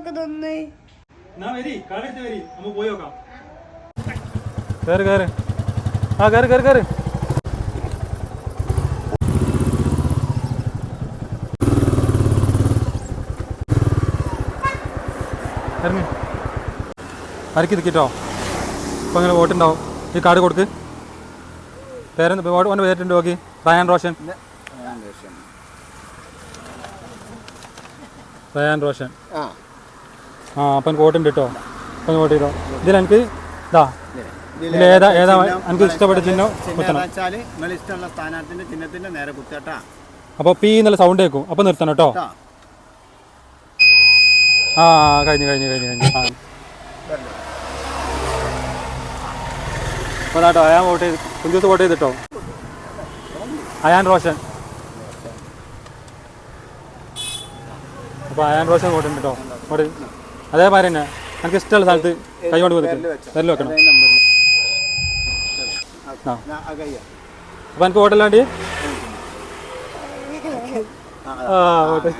നമുക്ക് പോയി നോക്കാം. കയറ് കയറ് ആ കയറ് കയറ് കയറ് ഇറങ്ങി. അരക്കി നിൽക്കിട്ടോ ഇപ്പം അങ്ങനെ വോട്ടുണ്ടാവും. ഈ കാർഡ് കൊടുക്ക്. പേരെന്ത്? ഓന്റെ പേരിട്ടുണ്ട് നോക്കി. റയാൻ റോഷൻ. റയാൻ റോഷൻ. ആ. ആ അപ്പം കോട്ടുണ്ട് വോട്ടുണ്ട് കേട്ടോ അപ്പം കോട്ട് ചെയ്തോ ഇതിൽ എനിക്ക് ഇതാ ഇതിൽ ഏതാ ഏതാ എനിക്ക് ഇഷ്ടപ്പെട്ട ചിഹ്നം കുത്തണം വെച്ചാൽ നിങ്ങൾ ഇഷ്ടമുള്ള സ്ഥാനാർത്ഥിന്റെ ചിഹ്നത്തിന്റെ നേരെ കുത്തട്ടാ അപ്പോൾ പി എന്നുള്ള സൗണ്ട് കേൾക്കും അപ്പോൾ നിർത്തണം കേട്ടോ. ആ. കഴിഞ്ഞു കഴിഞ്ഞു കഴിഞ്ഞു കഴിഞ്ഞു. ആ. അപ്പോൾ കേട്ടോ അയാൻ വോട്ട് ചെയ്ത് കുഞ്ചൂസ് വോട്ട് ചെയ്തിട്ടോ? അയാൻ റോഷൻ. അപ്പോൾ അയാൻ റോഷൻ വോട്ട് ഉണ്ട് കേട്ടോ വോട്ട് അതേമാതിരി തന്നെ. എനിക്ക് ഇഷ്ടമുള്ള സ്ഥലത്ത് കൈകൊണ്ട് വിരൽ വെക്കണം. ആ. എനിക്ക് വോട്ടല്ലാണ്ട്? ആ വോട്ട്.